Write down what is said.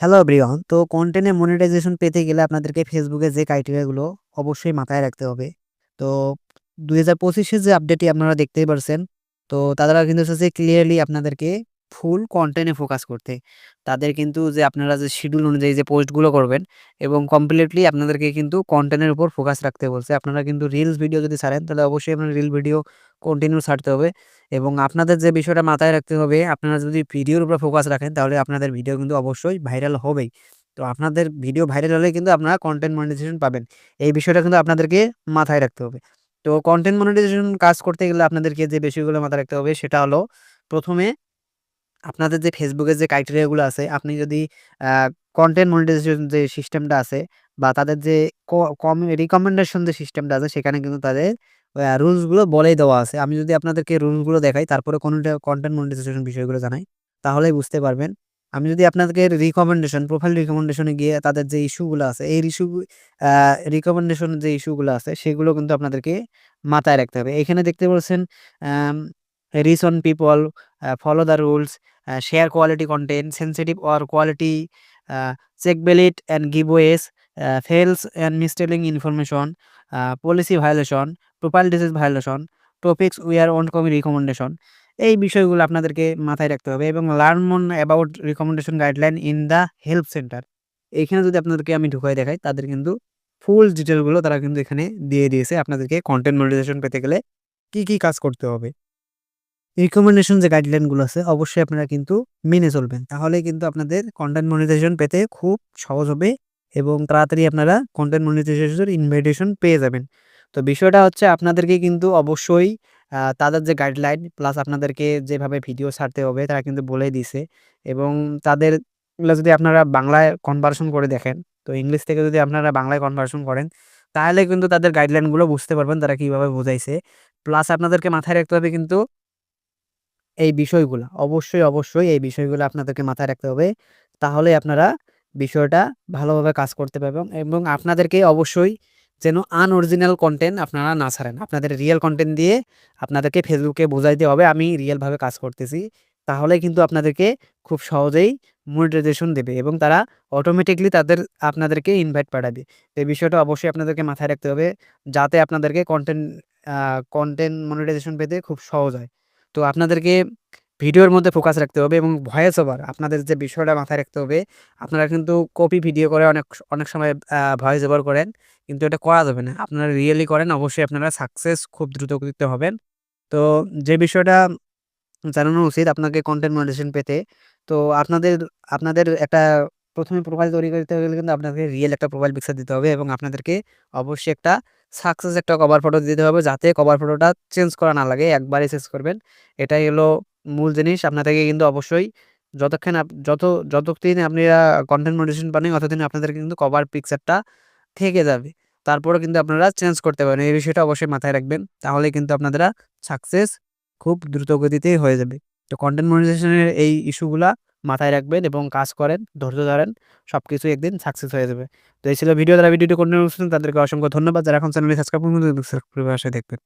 Hello everyone তো কন্টেন্টে monetization পেতে গেলে আপনাদেরকে ফেসবুকে যে ক্রাইটেরিয়াগুলো অবশ্যই মাথায় রাখতে হবে। তো দুই হাজার পঁচিশের যে আপডেটটি আপনারা দেখতেই পারছেন, তো তারা কিন্তু হচ্ছে ক্লিয়ারলি আপনাদেরকে ফুল কন্টেন্টে ফোকাস করতে। তাদের কিন্তু যে আপনারা যে শিডিউল অনুযায়ী যে পোস্টগুলো করবেন এবং কমপ্লিটলি আপনাদেরকে কিন্তু কন্টেন্টের উপর ফোকাস রাখতে বলছে। আপনারা কিন্তু রিলস ভিডিও যদি ছাড়েন, তাহলে অবশ্যই আপনার রিল ভিডিও কন্টিনিউ ছাড়তে হবে এবং আপনাদের যে বিষয়টা মাথায় রাখতে হবে, আপনারা যদি ভিডিওর উপর ফোকাস রাখেন, তাহলে আপনাদের ভিডিও কিন্তু অবশ্যই ভাইরাল হবেই। তো আপনাদের ভিডিও ভাইরাল হলে কিন্তু আপনারা কন্টেন্ট মনিটাইজেশন পাবেন। এই বিষয়টা কিন্তু আপনাদেরকে মাথায় রাখতে হবে। তো কন্টেন্ট মনিটাইজেশন কাজ করতে গেলে আপনাদেরকে যে বিষয়গুলো মাথায় রাখতে হবে, সেটা হলো প্রথমে আপনাদের যে ফেসবুকের যে ক্রাইটেরিয়াগুলো আছে, আপনি যদি কন্টেন্ট মনিটাইজেশন যে সিস্টেমটা আছে বা তাদের যে কম রিকমেন্ডেশন যে সিস্টেমটা আছে, সেখানে কিন্তু তাদের রুলসগুলো বলেই দেওয়া আছে। আমি যদি আপনাদেরকে রুলসগুলো দেখাই, তারপরে কোনটা কন্টেন্ট মনিটাইজেশন বিষয়গুলো জানাই, তাহলেই বুঝতে পারবেন। আমি যদি আপনাদেরকে রিকমেন্ডেশন প্রোফাইল রিকমেন্ডেশনে গিয়ে তাদের যে ইস্যুগুলো আছে, এই ইস্যু রিকমেন্ডেশন যে ইস্যুগুলো আছে, সেগুলো কিন্তু আপনাদেরকে মাথায় রাখতে হবে। এখানে দেখতে পাচ্ছেন reach on people follow the rules share quality content sensitive or quality check bait and giveaways fails and misleading information policy violation profile disease violation topics we are on common recommendation এই বিষয়গুলো আপনাদেরকে মাথায় রাখতে হবে এবং learn more about recommendation guideline in the help centre এইখানে যদি আপনাদেরকে আমি ঢুকাই দেখাই, তাদের কিন্তু ফুল ডিটেলগুলো তারা কিন্তু এখানে দিয়ে দিয়েছে। আপনাদেরকে কন্টেন্ট মনিটাইজেশন পেতে গেলে কি কি কাজ করতে হবে? রিকমেন্ডেশন যে গাইডলাইনগুলো আছে, অবশ্যই আপনারা কিন্তু মেনে চলবেন। তাহলে কিন্তু আপনাদের কন্টেন্ট মনিটাইজেশন পেতে খুব সহজ হবে এবং তাড়াতাড়ি আপনারা কন্টেন্ট মনিটাইজেশন ইনভাইটেশন পেয়ে যাবেন। তো বিষয়টা হচ্ছে আপনাদেরকে কিন্তু অবশ্যই তাদের যে গাইডলাইন প্লাস আপনাদেরকে যেভাবে ভিডিও ছাড়তে হবে, তারা কিন্তু বলেই দিছে এবং তাদের যদি আপনারা বাংলায় কনভার্সন করে দেখেন, তো ইংলিশ থেকে যদি আপনারা বাংলায় কনভার্সন করেন, তাহলে কিন্তু তাদের গাইডলাইনগুলো বুঝতে পারবেন তারা কীভাবে বোঝাইছে। প্লাস আপনাদেরকে মাথায় রাখতে হবে কিন্তু এই বিষয়গুলো অবশ্যই, অবশ্যই এই বিষয়গুলো আপনাদেরকে মাথায় রাখতে হবে। তাহলে আপনারা বিষয়টা ভালোভাবে কাজ করতে পারবেন এবং আপনাদেরকে অবশ্যই যেন আনঅরিজিনাল কন্টেন্ট আপনারা না ছাড়েন। আপনাদের রিয়েল কন্টেন্ট দিয়ে আপনাদেরকে ফেসবুকে বোঝাই বোঝাইতে হবে আমি রিয়েলভাবে কাজ করতেছি। তাহলে কিন্তু আপনাদেরকে খুব সহজেই মনিটাইজেশন দেবে এবং তারা অটোমেটিকলি তাদের আপনাদেরকে ইনভাইট পাঠাবে। এই বিষয়টা অবশ্যই আপনাদেরকে মাথায় রাখতে হবে যাতে আপনাদেরকে কনটেন্ট কন্টেন্ট মনিটাইজেশন পেতে খুব সহজ হয়। তো আপনাদেরকে ভিডিওর মধ্যে ফোকাস রাখতে হবে এবং ভয়েস ওভার আপনাদের যে বিষয়টা মাথায় রাখতে হবে, আপনারা কিন্তু কপি ভিডিও করে অনেক অনেক সময় ভয়েস ওভার করেন, কিন্তু এটা করা যাবে না। আপনারা রিয়েলি করেন, অবশ্যই আপনারা সাকসেস খুব দ্রুত করতে হবেন। তো যে বিষয়টা জানানো উচিত আপনাকে কন্টেন্ট মনিটেশন পেতে, তো আপনাদের আপনাদের একটা প্রথমে প্রোফাইল তৈরি করতে গেলে কিন্তু আপনাকে রিয়েল একটা প্রোফাইল পিকচার দিতে হবে এবং আপনাদেরকে অবশ্যই একটা সাকসেস একটা কভার ফটো দিতে হবে যাতে কভার ফটোটা চেঞ্জ করা না লাগে, একবারই চেঞ্জ করবেন। এটাই হলো মূল জিনিস, আপনাদেরকে কিন্তু অবশ্যই যতক্ষণ যত, যতদিন আপনারা কন্টেন্ট মডিটেশন বানেন ততদিন আপনাদের কিন্তু কভার পিকচারটা থেকে যাবে। তারপরে কিন্তু আপনারা চেঞ্জ করতে পারেন, এই বিষয়টা অবশ্যই মাথায় রাখবেন তাহলে কিন্তু আপনারা সাকসেস খুব দ্রুত গতিতেই হয়ে যাবে। তো কন্টেন্ট মনিটাইজেশনের এই ইস্যুগুলা মাথায় রাখবেন এবং কাজ করেন, ধৈর্য ধরেন সব কিছু একদিন সাকসেস হয়ে যাবে। তো এই ছিল ভিডিও। যারা ভিডিওটি কন্টিনিউ তাদেরকে অসংখ্য ধন্যবাদ। যারা এখন চ্যানেলটি সাবস্ক্রাইব করুন দেখবেন